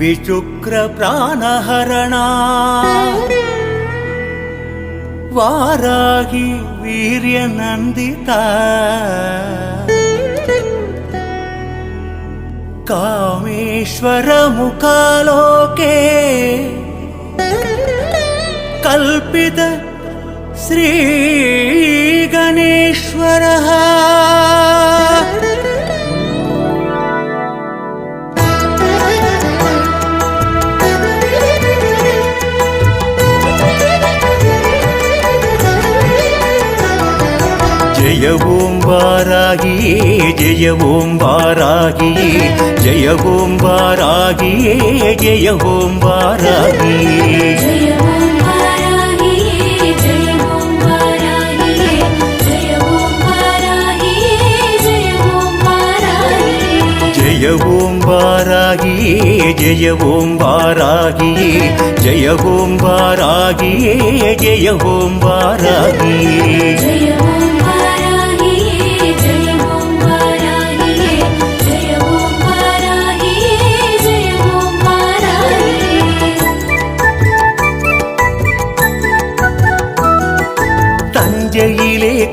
विशुक्रप्राणहरणा वाराहि वीर्यनन्दिता कामेश्वरमुखालोके कल्पित श्रीगणेश्वरः ஜெய ஓம் வாராகியே ஜெய ஓம் வாராகியே. ஜெய ஓம் வாராகியே ஜெய ஓம் வாராகியே. ஜெய ஓம் வாராகியே ஜெய ஓம் வாராகியே ஜெய ஓம் வாராகியே ஜெய ஓம் வாராகியே. ஜெய ஓம் வாராகியே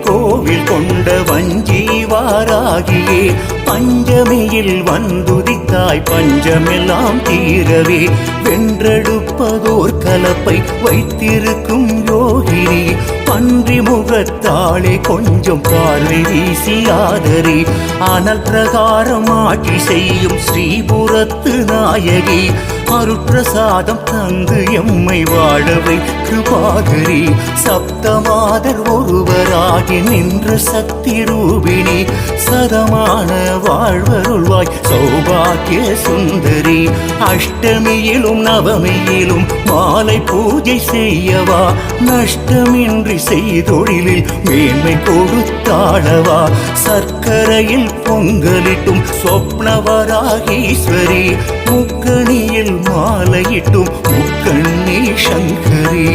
கோவில் கொண்ட வஞ்சீவாராகியே பஞ்சமியில் வந்துதித்தாய் பஞ்சமெல்லாம் தீரவே. வென்றெடுப்பதோர் கலப்பை வைத்திருக்கும் யோகினி பன்றி முகத்தாளே கொஞ்சம் பார்வை வீசி ஆதரி. ஆனால் பிரகாரம் ஆட்சி செய்யும் ஸ்ரீபுரத்து நாயகி அருட்பிரசாதம் தந்து எம்மை வாழவை. கிருபாகரி சப்தமாதர் ஒருவராகி நின்ற சக்தி ரூபிணி. சதமான வாழ்வருள்வாய். சௌபாக்கிய சுந்தரி அஷ்டமியிலும் நவமியிலும் மாலை பூஜை செய்யவா. நஷ்டமின்றி செய்தொழிலில் மேன்மை கொடுத்தாழவா சர்க்கரையில் பொங்கலிட்டும் சொப்னவராகீஸ்வரி முக்கணியில் மாலையிட்டும் முக்கண்ணி சங்கரி.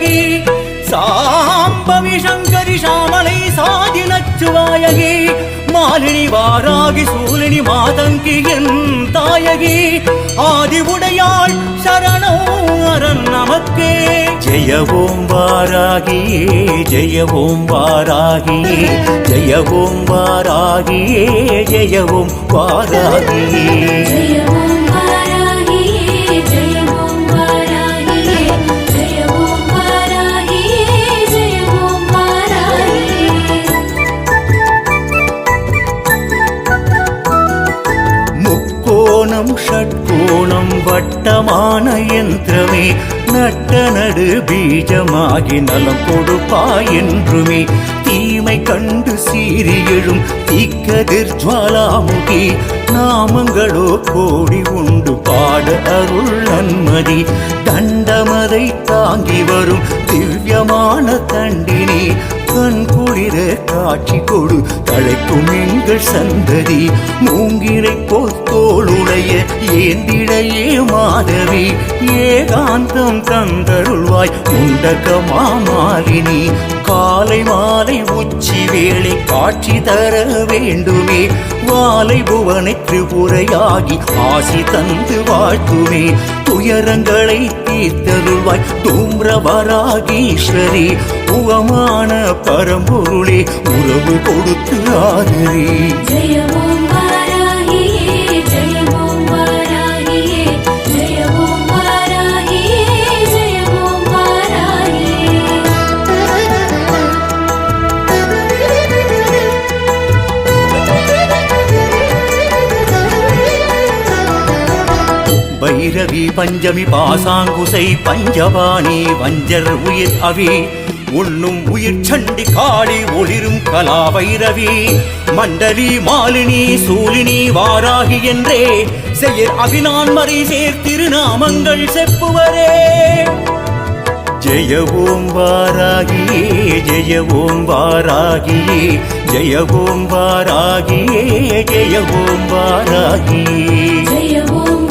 பஞ்சசாயகி சாம்பவி சங்கரி சாமலை சாதினச்சுவாயகி மாலினி வாராகி சூலினி மாதங்கி என் தாயகி. ஆதி உடையாள் சரணோ அரண் நமக்கே. ஜெய ஓம் வாராகியே ஜெய ஓம் வாராகியே ஜெய ஓம் வாராகியே ஜெய ஓம் வாராகியே முக்கோணம் ஷட்கோணம் வட்டமான யந்திரமே நட்ட நடு பீஜமாகி நலம் கொடுப்பாய் என்றுமே. தீமை கண்டு சீறி எழும் தீக்கதிர் ஜுவாலாமுகி நாமங்களோ கோடி உண்டு பாட அருள் நன்மதி. தண்டமதை தாங்கி வரும் திவ்யமான தண்டினி கண் குளிர காட்சி கொடு. தழைக்கும் எங்கள் சந்ததி மூங்கிரை பொற்கோளுடைய ஏந்திடையே மாதவி. ஏகாந்தம் தந்தருள்வாய் உண்டகமா மாலினி காலை மாலை உச்சி வேளை காட்சி தர வேண்டுமே. வாலை புவனை திரிபுரையாகி ஆசி தந்து வாழ்த்துமே. துயரங்களை தீர்த்தருள்வாய் தூம்ரவராகீஸ்வரி. உவமான பரம்பொருளே உறவு கொடுத்து ஆதரி. பைரவி பஞ்சமி பாசாங்குசை பஞ்சபாணி வஞ்சர் உயிர் அவி உண்ணும் உயிர் சண்டி காளி ஒளிரும் கலா வைரவி மண்டலி மாலினி சூலினி வாராகி என்றே செயற் அபினான் மறை சேர் திருநாமங்கள் செப்புவரே. ஜெய ஓம் வாராகியே ஜெய ஓம் வாராகியே ஜெய ஓம் வாராகியே ஜெய ஓம் வாராகியே. ஜெய ஓம்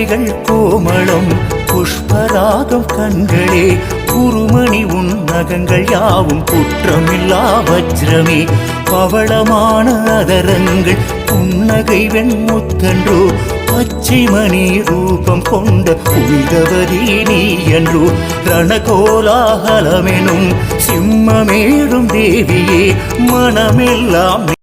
இரு கோமளம் புஷ்பராகம் கண்களே குருமணி உன் நகங்கள் யாவும் குற்றமில்லா வஜ்ரமே. பவளமான அதரங்கள் புன்னகை வெண்முத்தன்றோ பச்சை மணி ரூபம் கொண்ட புனிதவதி நீ என்றோ. ரணகோலாகலமெனும் சிம்மமேடும் தேவியே மனமெல்லாம்